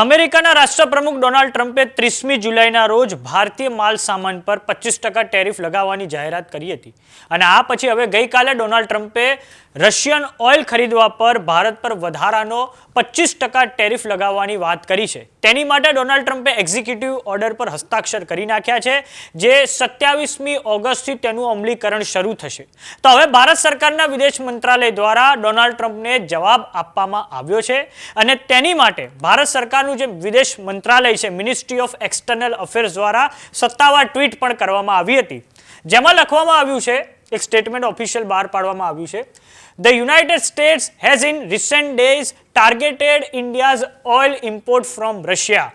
અમેરિકાના રાષ્ટ્રપ્રમુખ ડોનાલ્ડ ટ્રમ્પે ત્રીસમી જુલાઈના રોજ ભારતીય માલ સામાન પર પચીસ ટકા ટેરિફ લગાવવાની જાહેરાત કરી હતી અને આ પછી હવે ગઈકાલે ડોનાલ્ડ ટ્રમ્પે રશિયન ઓઇલ ખરીદવા પર ભારત પર વધારાનો પચીસ ટકા ટેરિફ લગાવવાની વાત કરી છે તેની માટે ડોનાલ્ડ ટ્રમ્પે એક્ઝિક્યુટિવ ઓર્ડર પર હસ્તાક્ષર કરી નાખ્યા છે જે સત્યાવીસમી ઓગસ્ટથી તેનું અમલીકરણ શરૂ થશે તો હવે ભારત સરકારના વિદેશ મંત્રાલય દ્વારા ડોનાલ્ડ ટ્રમ્પને જવાબ આપવામાં આવ્યો છે અને તેની માટે ભારત સરકાર અમેરિકાનું જે વિદેશ મંત્રાલય છે મિનિસ્ટ્રી ઓફ એક્સટર્નલ અફેર્સ દ્વારા સત્તાવાર ટ્વીટ પણ કરવામાં આવી હતી જેમાં લખવામાં આવ્યું છે એક સ્ટેટમેન્ટ ઓફિશિયલ બહાર પાડવામાં આવ્યું છે the United States has in recent days targeted India's oil import from Russia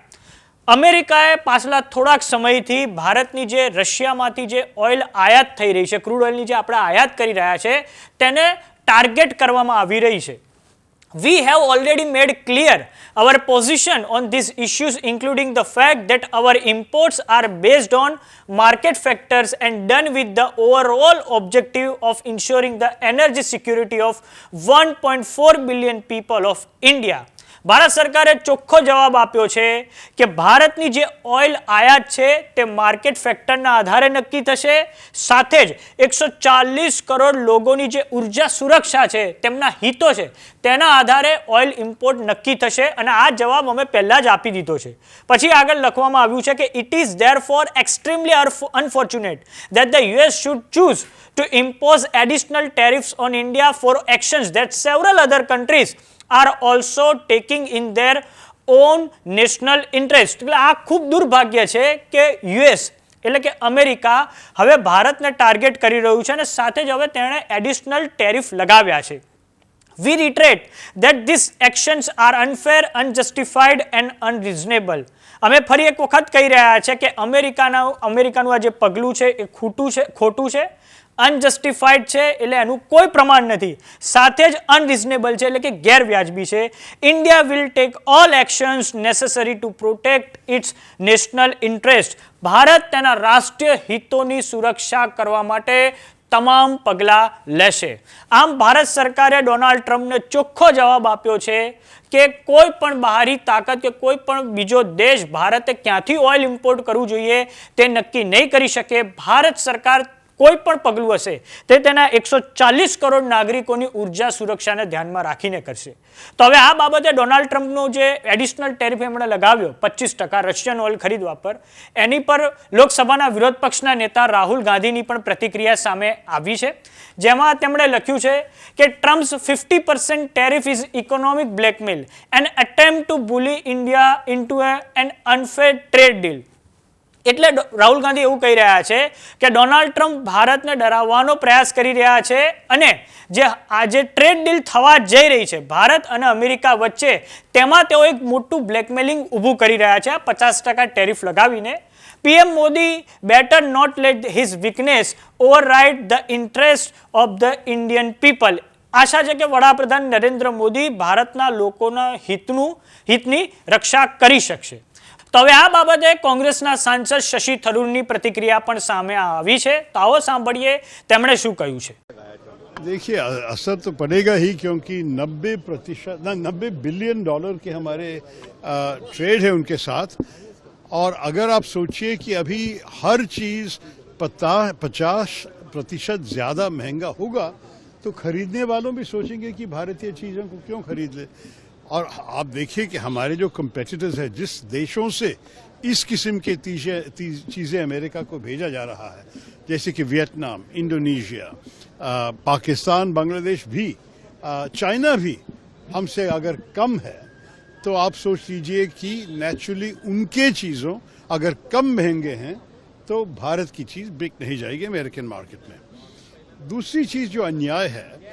અમેરિકાએ પાછલા થોડાક સમયથી ભારતની જે રશિયામાંથી જે ઓઇલ આયાત થઈ રહી છે ક્રૂડ ઓઇલની જે આપણે આયાત કરી રહ્યા છે તેને ટાર્ગેટ કરવામાં આવી રહી છે we have already made clear our position on these issues including the fact that our imports are based on market factors and done with the overall objective of ensuring the energy security of 1.4 billion people of India. Bharat સરકારે ચોખ્ખો જવાબ આપ્યો છે કે ભારતની જે oil આયાત છે તે માર્કેટ ફેક્ટરના આધારે નક્કી થશે સાથે જ એકસો કરોડ લોકોની જે ઉર્જા સુરક્ષા છે તેમના હિતો છે તેના આધારે ઓઇલ ઇમ્પોર્ટ નક્કી થશે અને આ જવાબ અમે પહેલાં જ આપી દીધો છે પછી આગળ લખવામાં આવ્યું છે કે it is therefore extremely unfortunate that the US should choose to impose additional tariffs on India for actions that several other countries are also taking in their own national interest એટલે આ ખૂબ દુર્ભાગ્ય છે કે US એટલે કે America હવે ભારતને target કરી રહ્યું છે અને સાથે જ હવે તેણે એડિશનલ ટેરિફ લગાવ્યા છે we reiterate that this actions are unfair unjustified and unreasonable અમે ફરી એક વખત કહી રહ્યા છે કે અમેરિકાના અમેરિકાનું આ જે પગલું છે એ ખોટું છે ખોટું છે અનજસ્ટિફાઈડ છે એટલે એનું કોઈ પ્રમાણ નથી સાથે જ અનરિઝનેબલ છે એટલે કે ગેરવ્યાજબી છે India will take all actions necessary to protect its national interest ભારત તેના રાષ્ટ્રીય હિતોની સુરક્ષા કરવા માટે તમામ પગલાં લેશે આમ ભારત સરકારે ડોનાલ્ડ ટ્રમ્પને ચોખ્ખો જવાબ આપ્યો છે કે કોઈ પણ બહારી તાકાત કે કોઈ પણ બીજો દેશ ભારતે ક્યાંથી ઓઇલ ઇમ્પોર્ટ કરવું જોઈએ તે નક્કી નહીં કરી શકે ભારત સરકાર કોઈ પણ પગલું હશે તે તેના એકસો ચાલીસ કરોડ નાગરિકોની ઉર્જા સુરક્ષાને ધ્યાનમાં રાખીને કરશે તો હવે આ બાબતે ડોનાલ્ડ ટ્રમ્પનો જે એડિશનલ ટેરિફ એમણે લગાવ્યો પચીસ ટકા રશિયન ઓઇલ ખરીદવા પર એની પર લોકસભાના વિરોધ પક્ષના નેતા રાહુલ ગાંધીની પણ પ્રતિક્રિયા સામે આવી છે જેમાં તેમણે લખ્યું છે કે Trump's fifty percent tariff is economic blackmail and attempt to bully India into an unfair trade deal એટલે રાહુલ ગાંધી એવું કહી રહ્યા છે કે ડોનાલ્ડ ટ્રમ્પ ભારતને ડરાવવાનો પ્રયાસ કરી રહ્યા છે અને જે આજે ટ્રેડ ડીલ થવા જઈ રહી છે ભારત અને અમેરિકા વચ્ચે તેમાં તેઓ એક મોટું બ્લેકમેલિંગ ઊભું કરી રહ્યા છે પચાસ ટકા ટેરિફ લગાવીને PM Modi better not let his weakness over the interest of the Indian people આશા છે કે વડાપ્રધાન નરેન્દ્ર મોદી ભારતના લોકોના હિતનું હિતની રક્ષા કરી શકશે तो हम आ बाबते કોંગ્રેસના सांसद शशि थरूर પ્રતિક્રિયા પણ સામે આવી છે તો આવો देखिए असर तो पड़ेगा ही क्योंकि 90 प्रतिशत ना नब्बे बिलियन डॉलर के हमारे ट्रेड है उनके साथ और अगर आप सोचिए कि अभी हर चीज़ पता पचास प्रतिशत ज़्यादा महंगा होगा तो खरीदने वालों भी सोचेंगे कि भारतीय चीज़ों को क्यों खरीद ले और आप देखिए कि हमारे जो कंपेटिटर्स हैं जिस देशों से इस किस्म के चीज़ें अमेरिका को भेजा जा रहा है जैसे कि वियतनाम इंडोनेशिया पाकिस्तान बांग्लादेश भी चाइना भी हमसे अगर कम है तो आप सोच लीजिए कि नेचुरली उनके चीज़ों अगर कम महंगे हैं तो भारत की चीज़ बिक नहीं जाएगी अमेरिकन मार्केट में दूसरी चीज़ जो अन्याय है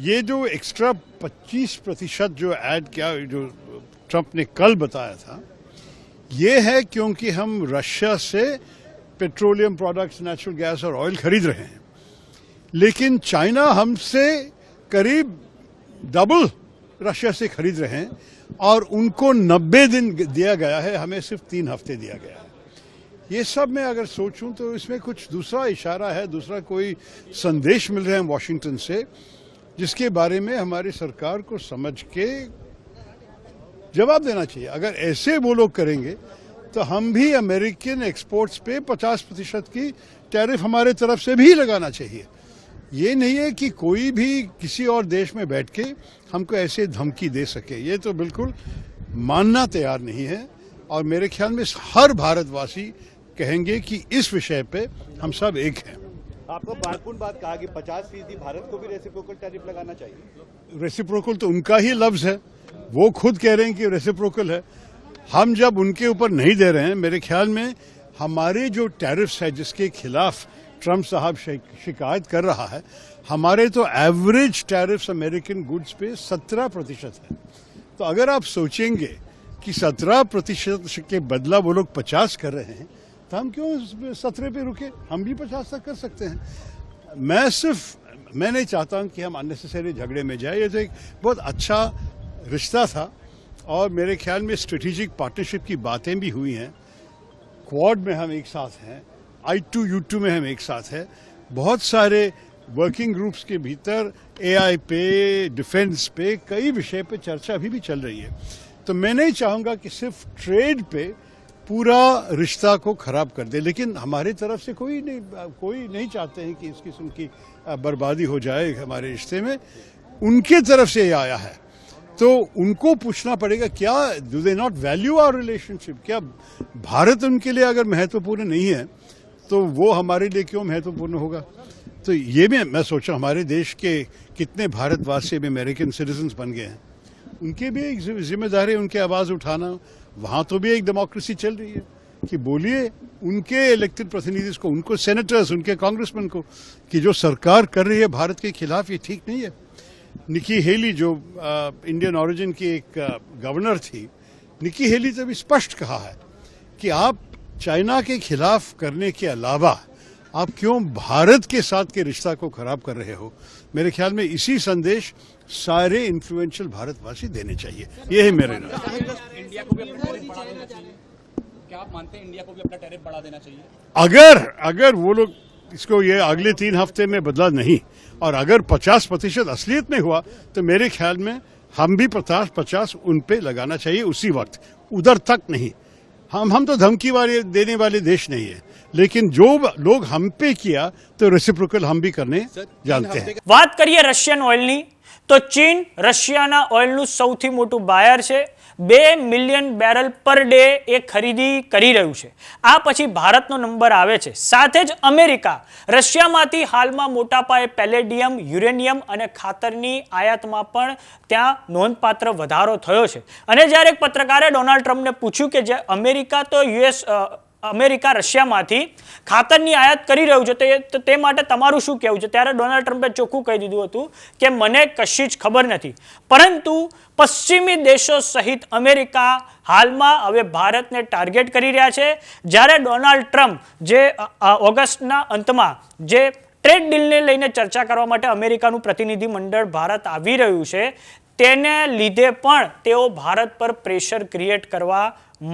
ये जो एक्स्ट्रा 25 प्रतिशत जो ऐड किया जो ट्रंप ने कल बताया था ये है क्योंकि हम रशिया से पेट्रोलियम प्रोडक्ट्स नेचुरल गैस और ऑयल खरीद रहे हैं लेकिन चाइना हमसे करीब डबल रशिया से खरीद रहे हैं और उनको 90 दिन दिया गया है हमें सिर्फ तीन हफ्ते दिया गया है ये सब मैं अगर सोचूं तो इसमें कुछ दूसरा इशारा है दूसरा कोई संदेश मिल रहा है वाशिंगटन से जिसके बारे में हमारी सरकार को समझ के जवाब देना चाहिए अगर ऐसे वो लोग करेंगे तो हम भी अमेरिकन एक्सपोर्ट्स पे 50 प्रतिशत की टैरिफ हमारे तरफ से भी लगाना चाहिए ये नहीं है कि कोई भी किसी और देश में बैठ के हमको ऐसे धमकी दे सके ये तो बिल्कुल मानना तैयार नहीं है और मेरे ख्याल में हर भारतवासी कहेंगे कि इस विषय पे हम सब एक हैं आपको महत्वपूर्ण बात कहा कि 50 फीसदी भारत को भी रेसिप्रोकल टैरिफ लगाना चाहिए रेसिप्रोकल तो उनका ही लफ्ज है वो खुद कह रहे हैं कि रेसिप्रोकल है हम जब उनके ऊपर नहीं दे रहे हैं मेरे ख्याल में हमारे जो टैरिफ्स है जिसके खिलाफ ट्रंप साहब शिकायत कर रहा है हमारे तो एवरेज टैरिफ्स अमेरिकन गुड्स पे 17 प्रतिशत है तो अगर आप सोचेंगे कि 17 प्रतिशत के बदला वो लोग 50 कर रहे हैं तो हम क्यों सत्रह पे रुके हम भी पचास तक कर सकते हैं मैं सिर्फ मैं नहीं चाहता हूँ कि हम अननेसेसरी झगड़े में जाए ये तो एक बहुत अच्छा रिश्ता था और मेरे ख्याल में स्ट्रेटेजिक पार्टनरशिप की बातें भी हुई हैं क्वाड में हम एक साथ हैं आई टू यू टू में हम एक साथ हैं बहुत सारे वर्किंग ग्रुप्स के भीतर एआई पे डिफेंस पे कई विषय पे चर्चा अभी भी चल रही है तो मैं नहीं चाहूँगा कि सिर्फ ट्रेड पे पूरा रिश्ता को खराब कर दे लेकिन हमारी तरफ से कोई नहीं कोई नहीं चाहते हैं कि इस किस्म की बर्बादी हो जाए हमारे रिश्ते में उनके तरफ से ये आया है तो उनको पूछना पड़ेगा क्या do they not value our relationship क्या भारत उनके लिए अगर महत्वपूर्ण नहीं है तो वो हमारे लिए क्यों महत्वपूर्ण होगा तो ये भी मैं सोचा हमारे देश के कितने भारतवासी भी अमेरिकन सिटीजन बन गए हैं उनके भी एक जिम्मेदारी उनकी आवाज़ उठाना वहां तो भी एक डेमोक्रेसी चल रही है कि बोलिए उनके इलेक्टेड प्रतिनिधि को उनको सेनेटर्स उनके कांग्रेसमैन को कि जो सरकार कर रही है भारत के खिलाफ ये ठीक नहीं है निकी हेली जो आ, इंडियन ऑरिजिन की एक गवर्नर थी निकी हेली ने भी स्पष्ट कहा है कि आप चाइना के खिलाफ करने के अलावा आप क्यों भारत के साथ के रिश्ता को खराब कर रहे हो मेरे ख्याल में इसी संदेश सारे इन्फ्लुएंशियल भारतवासी देने चाहिए यही मेरे नाम इंडिया को भी क्या आप मानते हैं इंडिया को भी अपना टैरिफ बढ़ा देना चाहिए अगर अगर वो लोग इसको ये अगले तीन हफ्ते में बदला नहीं और अगर 50 प्रतिशत असलियत में हुआ तो मेरे ख्याल में हम भी पचास पचास उन पे लगाना चाहिए उसी वक्त उधर तक नहीं हम हम तो धमकी वाले देने वाले देश नहीं है લેકિન जो लोग हम पे किया तो रेसिप्रोकल हम भी करने जानते हैं વાત કરીએ રશિયન ઓઇલની તો ચીન રશિયાના ઓઇલનું સૌથી મોટું બાયર છે બે મિલિયન બેરલ પર ડે એ ખરીદી કરી રહ્યું છે આ પછી ભારતનો નંબર આવે છે સાથે જ અમેરિકા રશિયામાંથી હાલમાં મોટા પાયે પેલેડિયમ યુરેનિયમ અને ખાતરની આયાતમાં પણ ત્યાં નોંધપાત્ર વધારો થયો છે અને જ્યારે એક પત્રકારે ડોનાલ્ડ ટ્રમ્પને પૂછ્યું કે જે અમેરિકા તો યુએસ અમેરિકા રશિયામાંથી ખાતરની આયાત કરી રહ્યું છે તો તે માટે તમારું શું કહેવું છે ત્યારે ડોનાલ્ડ ટ્રમ્પે ચોખ્ખું કહી દીધું હતું કે મને કશી જ ખબર નથી પરંતુ પશ્ચિમી દેશો સહિત અમેરિકા હાલમાં હવે ભારતને ટાર્ગેટ કરી રહ્યા છે જ્યારે ડોનાલ્ડ ટ્રમ્પ જે ઓગસ્ટના અંતમાં જે ટ્રેડ ડીલને લઈને ચર્ચા કરવા માટે અમેરિકાનું પ્રતિનિધિ મંડળ ભારત આવી રહ્યું છે તેને લીધે પણ તેઓ ભારત પર પ્રેશર ક્રિએટ કરવા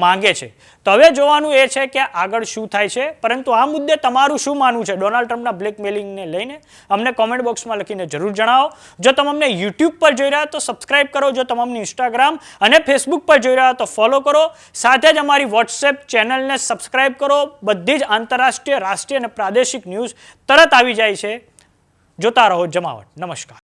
માંગે છે તો હવે જોવાનું એ છે કે આગળ શું થાય છે પરંતુ આ મુદ્દે તમારું શું માનવું છે ડોનાલ્ડ ટ્રમ્પના બ્લેકમેલિંગને લઈને અમને કોમેન્ટ બોક્સમાં લખીને જરૂર જણાવો જો તમે અમને યુટ્યુબ પર જોઈ રહ્યા તો સબસ્ક્રાઈબ કરો જો તમે અમને ઇન્સ્ટાગ્રામ અને ફેસબુક પર જોઈ રહ્યા તો ફોલો કરો સાથે જ અમારી વોટ્સએપ ચેનલને સબસ્ક્રાઇબ કરો બધી જ આંતરરાષ્ટ્રીય રાષ્ટ્રીય અને પ્રાદેશિક ન્યૂઝ તરત આવી જાય છે જોતા રહો જમાવટ નમસ્કાર